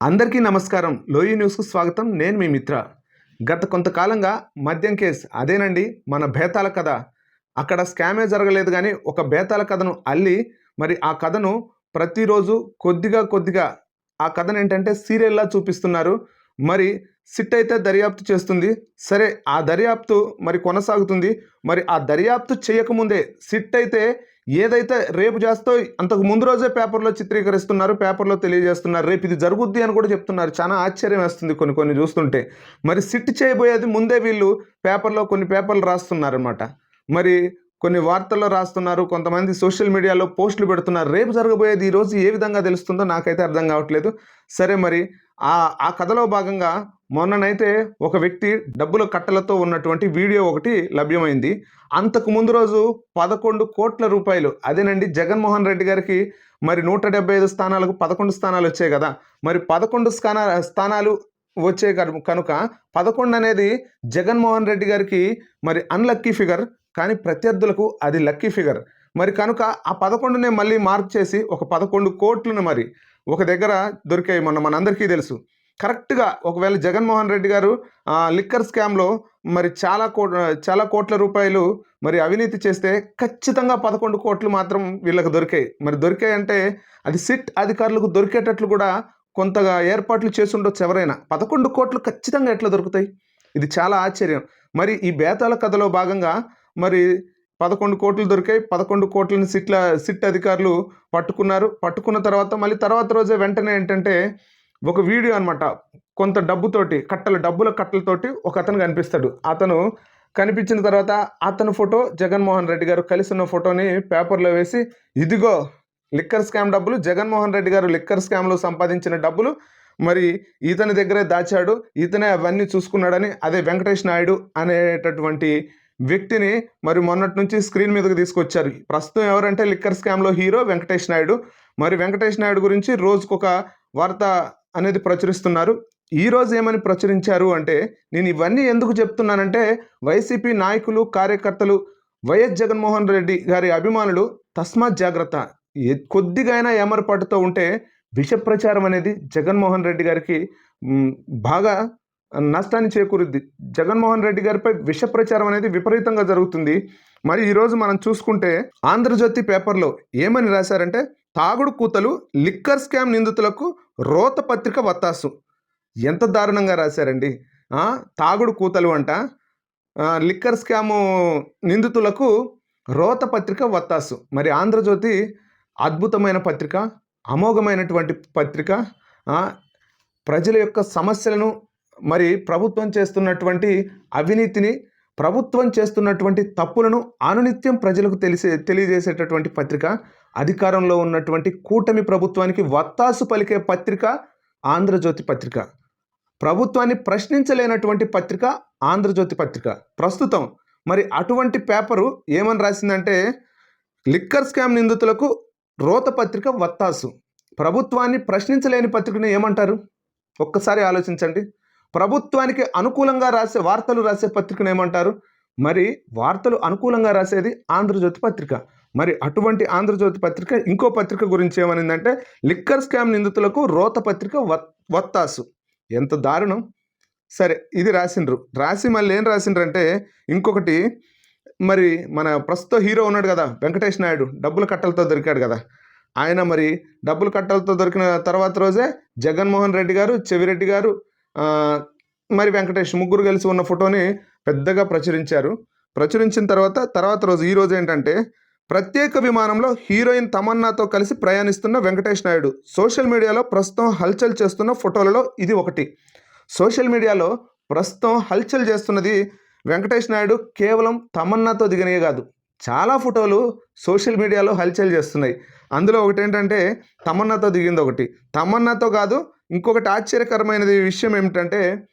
అందరికీ నమస్కారం. లోయి న్యూస్కు స్వాగతం. నేను మీ మిత్ర. గత కొంతకాలంగా మద్యం కేసు అదేనండి మన బేతాల కథ. అక్కడ స్కామే జరగలేదు కానీ ఒక బేతాల కథను అల్లి మరి ఆ కథను ప్రతిరోజు కొద్దిగా కొద్దిగా ఆ కథను ఏంటంటే సీరియల్లా చూపిస్తున్నారు. మరి సిట్ అయితే దర్యాప్తు చేస్తుంది. సరే ఆ దర్యాప్తు మరి కొనసాగుతుంది. మరి ఆ దర్యాప్తు చేయకముందే సిట్ అయితే ఏదైతే రేపు చేస్తో అంతకు ముందు రోజే పేపర్లో చిత్రీకరిస్తున్నారు పేపర్లో తెలియజేస్తున్నారు రేపు ఇది జరుగుద్ది అని కూడా చెప్తున్నారు. చాలా ఆశ్చర్యం వేస్తుంది కొన్ని కొన్ని చూస్తుంటే. మరి సిట్ చేయబోయేది ముందే వీళ్ళు పేపర్లో కొన్ని పేపర్లు రాస్తున్నారనమాట మరి కొన్ని వార్తల్లో రాస్తున్నారు కొంతమంది సోషల్ మీడియాలో పోస్టులు పెడుతున్నారు. రేపు జరగబోయేది ఈరోజు ఏ విధంగా తెలుస్తుందో నాకైతే అర్థం కావట్లేదు. సరే మరి ఆ ఆ కథలో భాగంగా మొన్ననైతే ఒక వ్యక్తి డబ్బుల కట్టలతో ఉన్నటువంటి వీడియో ఒకటి లభ్యమైంది. అంతకు ముందు రోజు పదకొండు కోట్ల రూపాయలు. అదేనండి జగన్మోహన్ రెడ్డి గారికి మరి నూట డెబ్బై ఐదు స్థానాలకు పదకొండు స్థానాలు వచ్చాయి కదా. మరి పదకొండు స్థానా స్థానాలు వచ్చే కను- కనుక పదకొండు అనేది జగన్మోహన్ రెడ్డి గారికి మరి అన్లక్కీ ఫిగర్ కానీ ప్రత్యర్థులకు అది లక్కీ ఫిగర్ మరి కనుక ఆ పదకొండునే మళ్ళీ మార్క్ చేసి ఒక పదకొండు కోట్లను మరి ఒక దగ్గర దొరికాయి మొన్న మనందరికీ తెలుసు. కరెక్ట్గా ఒకవేళ జగన్మోహన్ రెడ్డి గారు లిక్కర్ స్కామ్లో మరి చాలా కో చాలా కోట్ల రూపాయలు మరి అవినీతి చేస్తే ఖచ్చితంగా పదకొండు కోట్లు మాత్రం వీళ్ళకి దొరికాయి. మరి దొరికాయి అంటే అది సిట్ అధికారులకు దొరికేటట్లు కూడా కొంతగా ఏర్పాట్లు చేసి ఉండొచ్చు ఎవరైనా. పదకొండు కోట్లు ఖచ్చితంగా ఎట్లా దొరుకుతాయి? ఇది చాలా ఆశ్చర్యం. మరి ఈ బేతాల కథలో భాగంగా మరి పదకొండు కోట్లు దొరికాయి. పదకొండు కోట్లని సిట్ల సిట్ అధికారులు పట్టుకున్నారు. పట్టుకున్న తర్వాత మళ్ళీ తర్వాత రోజే వెంటనే ఏంటంటే ఒక వీడియో అనమాట కొంత డబ్బుతోటి కట్టల డబ్బుల కట్టలతోటి ఒక అతను కనిపిస్తాడు. అతను కనిపించిన తర్వాత అతని ఫోటో జగన్మోహన్ రెడ్డి గారు కలిసి ఉన్న ఫోటోని పేపర్లో వేసి ఇదిగో లిక్కర్ స్కామ్ డబ్బులు జగన్మోహన్ రెడ్డి గారు లిక్కర్ స్కామ్లో సంపాదించిన డబ్బులు మరి ఇతని దగ్గరే దాచాడు. ఇతనే అవన్నీ చూసుకున్నాడని అదే వెంకటేష్ నాయుడు అనేటటువంటి వ్యక్తిని మరి మొన్నటి నుంచి స్క్రీన్ మీదకి తీసుకొచ్చారు. ప్రస్తుతం ఎవరంటే లిక్కర్ స్కామ్లో హీరో వెంకటేష్ నాయుడు. మరి వెంకటేష్ నాయుడు గురించి రోజుకొక వార్త అనేది ప్రచురిస్తున్నారు. ఈ రోజు ఏమని ప్రచురించారు అంటే నేను ఇవన్నీ ఎందుకు చెప్తున్నానంటే వైసీపీ నాయకులు కార్యకర్తలు వైఎస్ జగన్మోహన్ రెడ్డి గారి అభిమానులు తస్మాత్ జాగ్రత్త. కొద్దిగా అయినా ఏమరపాటుతో ఉంటే విష ప్రచారం అనేది జగన్మోహన్ రెడ్డి గారికి బాగా నష్టాన్ని చేకూరుద్ది. జగన్మోహన్ రెడ్డి గారిపై విష ప్రచారం అనేది విపరీతంగా జరుగుతుంది. మరి ఈరోజు మనం చూసుకుంటే ఆంధ్రజ్యోతి పేపర్లో ఏమని రాశారంటే తాగుడు కూతలు లిక్కర్ స్కామ్ నిందితులకు రోత పత్రిక వత్తాసు. ఎంత దారుణంగా రాశారండి. తాగుడు కూతలు అంట. లిక్కర్ స్కాము నిందితులకు రోత పత్రిక వత్తాసు. మరి ఆంధ్రజ్యోతి అద్భుతమైన పత్రిక అమోఘమైనటువంటి పత్రిక ప్రజల యొక్క సమస్యలను మరి ప్రభుత్వం చేస్తున్నటువంటి అవినీతిని ప్రభుత్వం చేస్తున్నటువంటి తప్పులను అనునిత్యం ప్రజలకు తెలిసే తెలియజేసేటటువంటి పత్రిక అధికారంలో ఉన్నటువంటి కూటమి ప్రభుత్వానికి వత్తాసు పలికే పత్రిక ఆంధ్రజ్యోతి పత్రిక. ప్రభుత్వాన్ని ప్రశ్నించలేనటువంటి పత్రిక ఆంధ్రజ్యోతి పత్రిక. ప్రస్తుతం మరి అటువంటి పేపరు ఏమని రాసిందంటే లిక్కర్ స్కామ్ నిందితులకు రోత పత్రిక వత్తాసు. ప్రభుత్వాన్ని ప్రశ్నించలేని పత్రికను ఏమంటారు? ఒక్కసారి ఆలోచించండి. ప్రభుత్వానికి అనుకూలంగా రాసే వార్తలు రాసే పత్రికను ఏమంటారు? మరి వార్తలు అనుకూలంగా రాసేది ఆంధ్రజ్యోతి పత్రిక. మరి అటువంటి ఆంధ్రజ్యోతి పత్రిక ఇంకో పత్రిక గురించి ఏమనిందంటే లిక్కర్ స్కామ్ నిందితులకు రోత పత్రిక వత్తాసు. ఎంత దారుణం. సరే ఇది రాసిండ్రు. రాసి మళ్ళీ ఏం రాసిండ్రంటే ఇంకొకటి మరి మన ప్రస్తుత హీరో ఉన్నాడు కదా వెంకటేష్ నాయుడు డబ్బుల కట్టలతో దొరికాడు కదా. ఆయన మరి డబ్బుల కట్టలతో దొరికిన తర్వాత రోజే జగన్మోహన్ రెడ్డి గారు చెవిరెడ్డి గారు మరి వెంకటేష్ ముగ్గురు కలిసి ఉన్న ఫోటోని పెద్దగా ప్రచురించారు. ప్రచురించిన తర్వాత తర్వాత రోజు ఈ రోజు ఏంటంటే ప్రత్యేక విమానంలో హీరోయిన్ తమన్నాతో కలిసి ప్రయాణిస్తున్న వెంకటేష్ నాయుడు సోషల్ మీడియాలో ప్రస్తుతం హల్చల్ చేస్తున్న ఫోటోలలో ఇది ఒకటి. సోషల్ మీడియాలో ప్రస్తుతం హల్చల్ చేస్తున్నది వెంకటేష్ నాయుడు కేవలం తమన్నాతో దిగనే కాదు. చాలా ఫోటోలు సోషల్ మీడియాలో హల్చల్ చేస్తున్నాయి. అందులో ఒకటి ఏంటంటే తమన్నాతో దిగింది ఒకటి. తమన్నాతో కాదు ఇంకొకటి ఆశ్చర్యకరమైనది విషయం ఏమిటంటే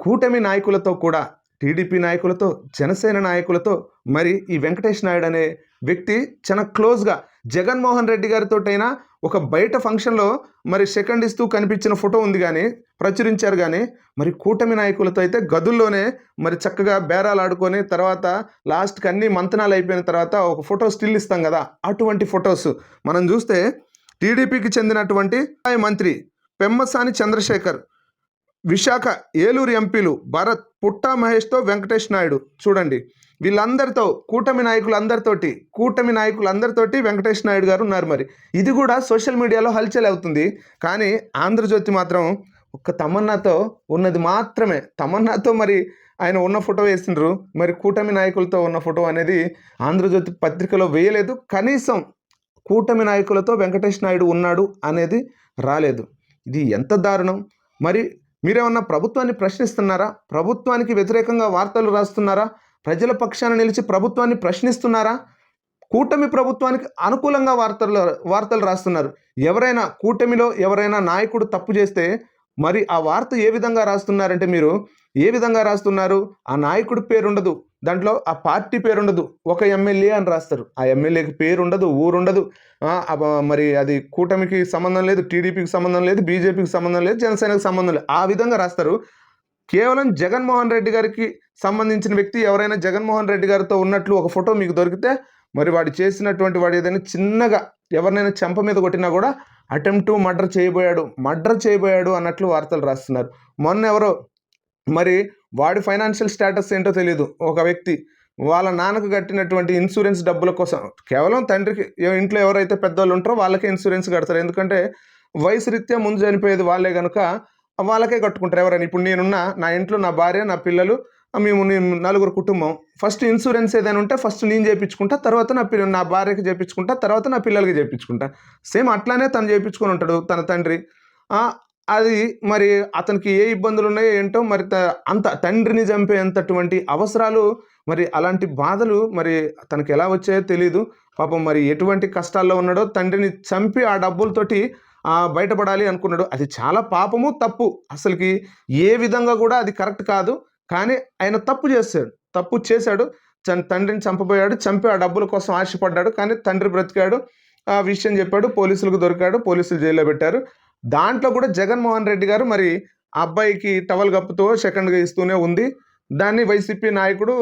కూటమి నాయకులతో కూడా టీడీపీ నాయకులతో జనసేన నాయకులతో మరి ఈ వెంకటేష్ నాయుడు అనే వ్యక్తి చాలా క్లోజ్గా జగన్మోహన్ రెడ్డి గారితోటైనా ఒక బయట ఫంక్షన్లో మరి సెకండ్ ఇస్తూ కనిపించిన ఫోటో ఉంది కానీ ప్రచురించారు కానీ మరి కూటమి నాయకులతో అయితే గదుల్లోనే మరి చక్కగా బేరాలు ఆడుకొని తర్వాత లాస్ట్కి అన్ని మంతనాలు అయిపోయిన తర్వాత ఒక ఫోటో స్టిల్ ఇస్తాం కదా అటువంటి ఫొటోస్. మనం చూస్తే టీడీపీకి చెందినటువంటి మంత్రి పెమ్మసాని చంద్రశేఖర్ విశాఖ ఏలూరు ఎంపీలు భరత్ పుట్టా మహేష్తో వెంకటేష్ నాయుడు. చూడండి వీళ్ళందరితో కూటమి నాయకులందరితోటి కూటమి నాయకులందరితోటి వెంకటేష్ నాయుడు గారు ఉన్నారు మరి. ఇది కూడా సోషల్ మీడియాలో హల్చల్ అవుతుంది. కానీ ఆంధ్రజ్యోతి మాత్రం ఒక్క తమన్నాతో ఉన్నది మాత్రమే. తమన్నాతో మరి ఆయన ఉన్న ఫోటో వేసిండ్రు. మరి కూటమి నాయకులతో ఉన్న ఫోటో అనేది ఆంధ్రజ్యోతి పత్రికలో వేయలేదు. కనీసం కూటమి నాయకులతో వెంకటేష్ నాయుడు ఉన్నాడు అనేది రాలేదు. ఇది ఎంత దారుణం? మరి మీరేమన్నా ప్రభుత్వాన్ని ప్రశ్నిస్తున్నారా? ప్రభుత్వానికి వ్యతిరేకంగా వార్తలు రాస్తున్నారా? ప్రజల పక్షాన నిలిచి ప్రభుత్వాన్ని ప్రశ్నిస్తున్నారా? కూటమి ప్రభుత్వానికి అనుకూలంగా వార్తలు వార్తలు రాస్తున్నారు. ఎవరైనా కూటమిలో ఎవరైనా నాయకుడు తప్పు చేస్తే మరి ఆ వార్త ఏ విధంగా రాస్తున్నారంటే మీరు ఏ విధంగా రాస్తున్నారు? ఆ నాయకుడి పేరు ఉండదు దాంట్లో ఆ పార్టీ పేరు ఉండదు ఒక ఎమ్మెల్యే అని రాస్తారు. ఆ ఎమ్మెల్యేకి పేరు ఉండదు ఊరు ఉండదు మరి అది కూటమికి సంబంధం లేదు టీడీపీకి సంబంధం లేదు బీజేపీకి సంబంధం లేదు జనసేనకి సంబంధం లేదు. ఆ విధంగా రాస్తారు. కేవలం జగన్మోహన్ రెడ్డి గారికి సంబంధించిన వ్యక్తి ఎవరైనా జగన్మోహన్ రెడ్డి గారితో ఉన్నట్లు ఒక ఫోటో మీకు దొరికితే మరి వాడు చేసినటువంటి వాడు ఏదైనా చిన్నగా ఎవరినైనా చెంప మీద కొట్టినా కూడా అటెంప్ట్ మర్డర్ చేయబోయాడు. మర్డర్ చేయబోయాడు అన్నట్లు వార్తలు రాస్తున్నారు. మొన్న ఎవరో మరి వాడి ఫైనాన్షియల్ స్టేటస్ ఏంటో తెలియదు ఒక వ్యక్తి వాళ్ళ నాన్నకు కట్టినటువంటి ఇన్సూరెన్స్ డబ్బుల కోసం కేవలం తండ్రికి ఇంట్లో ఎవరైతే పెద్దవాళ్ళు ఉంటారో వాళ్ళకే ఇన్సూరెన్స్ కడతారు. ఎందుకంటే వయసు రీత్యా ముందు చనిపోయేది వాళ్ళే కనుక వాళ్ళకే కట్టుకుంటారు ఎవరైనా. ఇప్పుడు నేనున్న నా ఇంట్లో నా భార్య నా పిల్లలు మేము నేను నలుగురు కుటుంబం. ఫస్ట్ ఇన్సూరెన్స్ ఏదైనా ఉంటే ఫస్ట్ నేను చేయించుకుంటా తర్వాత నా పిల్ల నా భార్యకి చేయించుకుంటా తర్వాత నా పిల్లలకి చేయించుకుంటా సేమ్ అట్లానే తను చేయించుకొని ఉంటాడు తన తండ్రి. అది మరి అతనికి ఏ ఇబ్బందులు ఉన్నాయో ఏంటో మరి అంత తండ్రిని చంపేంతటువంటి అవసరాలు మరి అలాంటి బాధలు మరి తనకి ఎలా వచ్చాయో తెలియదు పాపం మరి ఎటువంటి కష్టాల్లో ఉన్నాడో తండ్రిని చంపి ఆ డబ్బులతోటి బయటపడాలి అనుకున్నాడు. అది చాలా పాపము తప్పు. అసలుకి ఏ విధంగా కూడా అది కరెక్ట్ కాదు. కానీ ఆయన తప్పు చేశాడు. తప్పు చేశాడు. తన తండ్రిని చంపబోయాడు. చంపి ఆ డబ్బుల కోసం ఆశపడ్డాడు. కానీ తండ్రి బ్రతికాడు. ఆ విషయం చెప్పాడు. పోలీసులకు దొరికాడు. పోలీసులు జైల్లో పెట్టారు. దాంట్లో కూడా జగన్మోహన్ రెడ్డి గారు మరి ఆ అబ్బాయికి టవల్ కప్పుతో సెకండ్గా ఇస్తూనే ఉంది. దాన్ని వైసీపీ నాయకుడు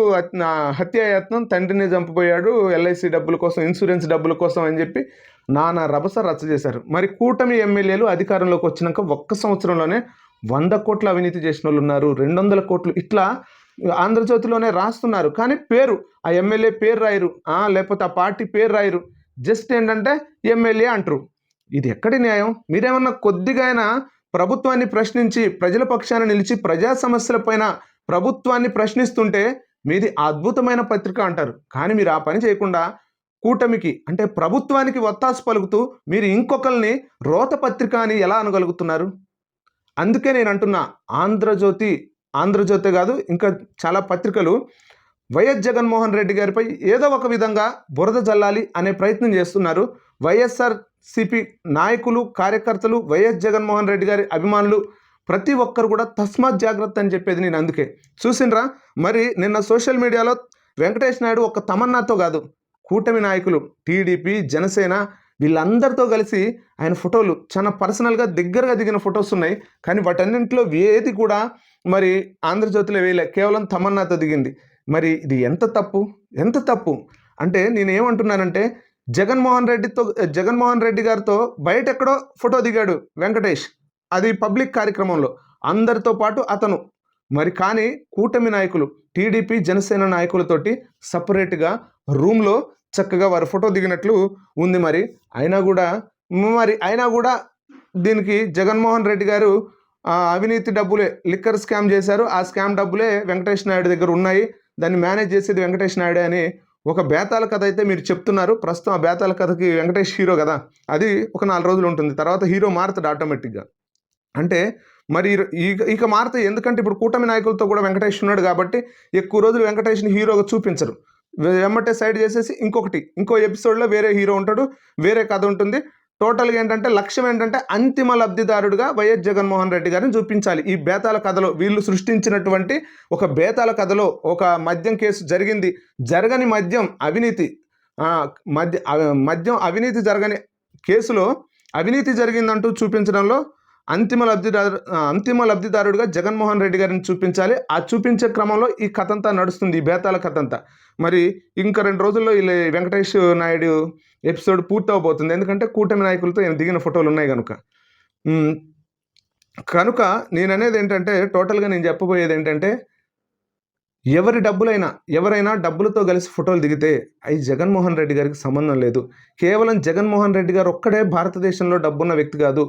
హత్యాయత్నం తండ్రిని చంపబోయాడు ఎల్ఐసి డబ్బుల కోసం ఇన్సూరెన్స్ డబ్బుల కోసం అని చెప్పి నానా రభస రచ్చ చేశారు. మరి కూటమి ఎమ్మెల్యేలు అధికారంలోకి వచ్చినాక ఒక్క సంవత్సరంలోనే వంద కోట్ల అవినీతి చేసిన వాళ్ళు ఉన్నారు. రెండు వందల కోట్లు ఇట్లా ఆంధ్రజ్యోతిలోనే రాస్తున్నారు. కానీ పేరు ఆ ఎమ్మెల్యే పేరు రాయరు. లేకపోతే ఆ పార్టీ పేరు రాయరు. జస్ట్ ఏంటంటే ఎమ్మెల్యే అంటారు. ఇది ఎక్కడి న్యాయం? మీరేమన్నా కొద్దిగా అయినా ప్రభుత్వాన్ని ప్రశ్నించి ప్రజల పక్షాన నిలిచి ప్రజా సమస్యలపైన ప్రభుత్వాన్ని ప్రశ్నిస్తుంటే మీది అద్భుతమైన పత్రిక అంటారు. కానీ మీరు ఆ పని చేయకుండా కూటమికి అంటే ప్రభుత్వానికి ఒత్తాసు పలుకుతూ మీరు ఇంకొకరిని రోత పత్రిక అని ఎలా అనగలుగుతున్నారు? అందుకే నేను అంటున్నా ఆంధ్రజ్యోతి ఆంధ్రజ్యోతి కాదు ఇంకా చాలా పత్రికలు వైఎస్ జగన్మోహన్ రెడ్డి గారిపై ఏదో ఒక విధంగా బురద జల్లాలి అనే ప్రయత్నం చేస్తున్నారు. వైఎస్ఆర్ సిపి నాయకులు కార్యకర్తలు వైఎస్ జగన్మోహన్ రెడ్డి గారి అభిమానులు ప్రతి ఒక్కరు కూడా తస్మాత్ జాగ్రత్త అని చెప్పేది నేను అందుకే. చూసిండ్రా? మరి నిన్న సోషల్ మీడియాలో వెంకటేష్ నాయుడు ఒక తమన్నాతో కాదు కూటమి నాయకులు టీడీపీ జనసేన వీళ్ళందరితో కలిసి ఆయన ఫోటోలు చాలా పర్సనల్గా దగ్గరగా దిగిన ఫొటోస్ ఉన్నాయి. కానీ వాటన్నింటిలో ఏది కూడా మరి ఆంధ్రజ్యోతిలో వేయలే. కేవలం తమన్నాతో దిగింది. మరి ఇది ఎంత తప్పు? ఎంత తప్పు? అంటే నేను ఏమంటున్నానంటే జగన్మోహన్ రెడ్డితో జగన్మోహన్ రెడ్డి గారితో బయట ఎక్కడో ఫోటో దిగాడు వెంకటేష్. అది పబ్లిక్ కార్యక్రమంలో. అందరితో పాటు అతను. మరి కానీ కూటమి నాయకులు టీడీపీ జనసేన నాయకులతోటి సపరేట్గా రూమ్లో చక్కగా వారు ఫోటో దిగినట్లు ఉంది మరి. అయినా కూడా మరి అయినా కూడా దీనికి జగన్మోహన్ రెడ్డి గారు అవినీతి డబ్బులే లిక్కర్ స్కామ్ చేశారు. ఆ స్కామ్ డబ్బులే వెంకటేష్ నాయుడు దగ్గర ఉన్నాయి. దాన్ని మేనేజ్ చేసేది వెంకటేష్ నాయుడు అని ఒక బేతాల కథ అయితే మీరు చెప్తున్నారు. ప్రస్తుతం ఆ బేతాల కథకి వెంకటేష్ హీరో కదా. అది ఒక నాలుగు రోజులు ఉంటుంది. తర్వాత హీరో మారుతాడు ఆటోమేటిక్గా అంటే మరి ఇక ఇక మారుతాయి. ఎందుకంటే ఇప్పుడు కూటమి నాయకులతో కూడా వెంకటేష్ ఉన్నాడు కాబట్టి ఎక్కువ రోజులు వెంకటేష్ని హీరోగా చూపించరు. వెమ్మటే సైడ్ చేసేసి ఇంకొకటి ఇంకో ఎపిసోడ్లో వేరే హీరో ఉంటాడు. వేరే కథ ఉంటుంది. టోటల్గా ఏంటంటే లక్ష్యం ఏంటంటే అంతిమ లబ్ధిదారుడుగా వైఎస్ జగన్మోహన్ రెడ్డి గారిని చూపించాలి. ఈ బేతాల కథలో వీళ్ళు సృష్టించినటువంటి ఒక బేతాల కథలో ఒక మద్యం కేసు జరిగింది. జరగని మద్యం అవినీతి మద్య మద్యం అవినీతి జరగని కేసులో అవినీతి జరిగిందంటూ చూపించడంలో అంతిమ లబ్ధిదారు అంతిమ లబ్ధిదారుడిగా జగన్మోహన్ రెడ్డి గారిని చూపించాలి ఆ చూపించే క్రమంలో ఈ కథ అంతా నడుస్తుంది ఈ బేతాల కథ అంతా మరి ఇంకా రెండు రోజుల్లో ఈ వెంకటేష్ నాయుడు ఎపిసోడ్ పూర్తి అవబోతుంది ఎందుకంటే కూటమి నాయకులతో దిగిన ఫోటోలు ఉన్నాయి కనుక కనుక కనుక నేననేది ఏంటంటే టోటల్‌గా నేను చెప్పబోయేది ఏంటంటే ఎవరి డబ్బులైనా ఎవరైనా డబ్బులతో కలిసి ఫోటోలు దిగితే అవి జగన్మోహన్ రెడ్డి గారికి సంబంధం లేదు. కేవలం జగన్మోహన్ రెడ్డి గారు ఒక్కడే భారతదేశంలో డబ్బున్న వ్యక్తి కాదు.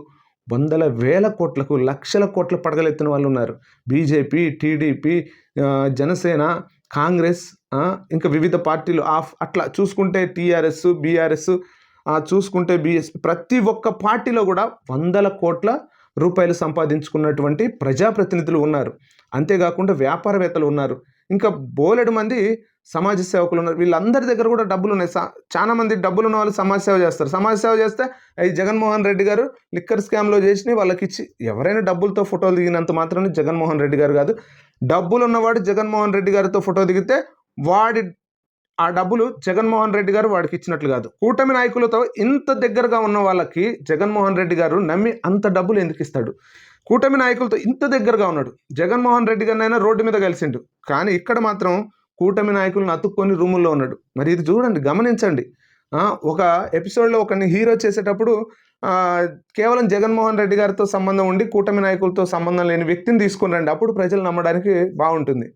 వందల వేల కోట్లకు, లక్షల కోట్ల పడగలెత్తిన వాళ్ళు ఉన్నారు బీజేపీ, టీడీపీ, జనసేన, కాంగ్రెస్ ఇంకా వివిధ పార్టీలు ఆఫ్ అట్లా చూసుకుంటే టీఆర్ఎస్, బీఆర్ఎస్ చూసుకుంటే బీఎస్పీ ప్రతి ఒక్క పార్టీలో కూడా వందల కోట్ల రూపాయలు సంపాదించుకున్నటువంటి ప్రజాప్రతినిధులు ఉన్నారు. అంతేకాకుండా వ్యాపారవేత్తలు ఉన్నారు. ఇంకా బోలెడు మంది సమాజ సేవకులు ఉన్నారు. వీళ్ళందరి దగ్గర కూడా డబ్బులున్నాయి. సా చాలా మంది డబ్బులున్న వాళ్ళు సమాజ సేవ చేస్తారు. సమాజ సేవ చేస్తే అయి జగన్మోహన్ రెడ్డి గారు లిక్కర్ స్కామ్‌లో చేసిన వాళ్ళకి ఇచ్చి ఎవరైనా డబ్బులతో ఫోటోలు దిగినంత మాత్రమే జగన్మోహన్ రెడ్డి గారు కాదు. డబ్బులున్నవాడు జగన్మోహన్ రెడ్డి గారితో ఫోటో దిగితే వాడి ఆ డబ్బులు జగన్మోహన్ రెడ్డి గారు వాడికి ఇచ్చినట్లు కాదు. కూటమి నాయకులతో ఇంత దగ్గరగా ఉన్న వాళ్ళకి జగన్మోహన్ రెడ్డి గారు నమ్మి అంత డబ్బులు ఎందుకు ఇస్తాడు? కూటమి నాయకులతో ఇంత దగ్గరగా ఉన్నాడు. జగన్మోహన్ రెడ్డి గారినైనా రోడ్డు మీద కలిసిండు. కానీ ఇక్కడ మాత్రం కూటమి నాయకులను అతుక్కొని రూముల్లో ఉన్నాడు. మరి ఇది చూడండి గమనించండి. ఒక ఎపిసోడ్‌లో ఒకరిని హీరో చేసేటప్పుడు కేవలం జగన్మోహన్ రెడ్డి గారితో సంబంధం ఉండి కూటమి నాయకులతో సంబంధం లేని వ్యక్తిని తీసుకుని రండి. అప్పుడు ప్రజలు నమ్మడానికి బాగుంటుంది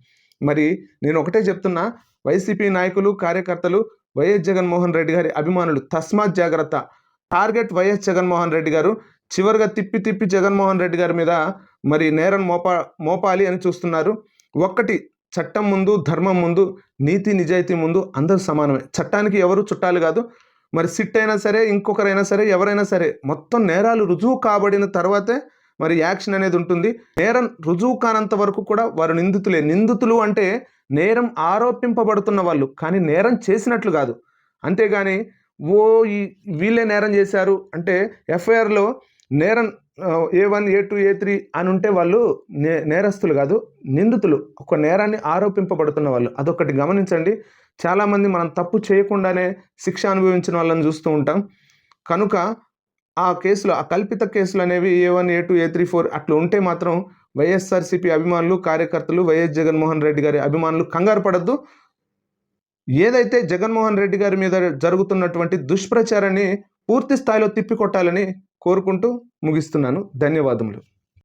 మరి నేను ఒకటే చెప్తున్నా వైసీపీ నాయకులు, కార్యకర్తలు వైఎస్ జగన్మోహన్ రెడ్డి గారి అభిమానులు తస్మాత్ జాగ్రత్త. టార్గెట్ వైఎస్ జగన్మోహన్ రెడ్డి గారు. చివరిగా తిప్పి తిప్పి జగన్మోహన్ రెడ్డి గారి మీద మరి నేరం మోపా మోపాలి అని చూస్తున్నారు. ఒక్కటి చట్టం ముందు, ధర్మం ముందు, నీతి నిజాయితీ ముందు అందరూ సమానమే. చట్టానికి ఎవరు చుట్టాలు కాదు. మరి సిట్ అయినా సరే, ఇంకొకరైనా సరే, ఎవరైనా సరే మొత్తం నేరాలు రుజువు కాబడిన తర్వాతే మరి యాక్షన్ అనేది ఉంటుంది. నేరం రుజువు కానంత వరకు కూడా వారు నిందితులే. నిందితులు అంటే నేరం ఆరోపింపబడుతున్న వాళ్ళు. కానీ నేరం చేసినట్లు కాదు. అంతేగాని ఓ ఈ వీళ్ళే నేరం చేశారు అంటే ఎఫ్ఐఆర్‌లో నేరం A one A two A three అని ఉంటే వాళ్ళు నే నేరస్తులు కాదు. నిందితులు. ఒక నేరాన్ని ఆరోపింపబడుతున్న వాళ్ళు. అదొకటి గమనించండి. చాలామంది మనం తప్పు చేయకుండానే శిక్ష అనుభవించిన వాళ్ళని చూస్తూ ఉంటాం. కనుక ఆ కేసులు ఆ కల్పిత కేసులు అనేవి A one A two A three four అట్లా ఉంటే మాత్రం వైఎస్ఆర్‌సీపీ అభిమానులు, కార్యకర్తలు, వైఎస్ జగన్మోహన్ రెడ్డి గారి అభిమానులు కంగారు పడద్దు ఏదైతే జగన్మోహన్ రెడ్డి గారి మీద జరుగుతున్నటువంటి దుష్ప్రచారాన్ని పూర్తి స్థాయిలో తిప్పికొట్టాలని కోరుకుంటూ ముగిస్తున్నాను. ధన్యవాదములు.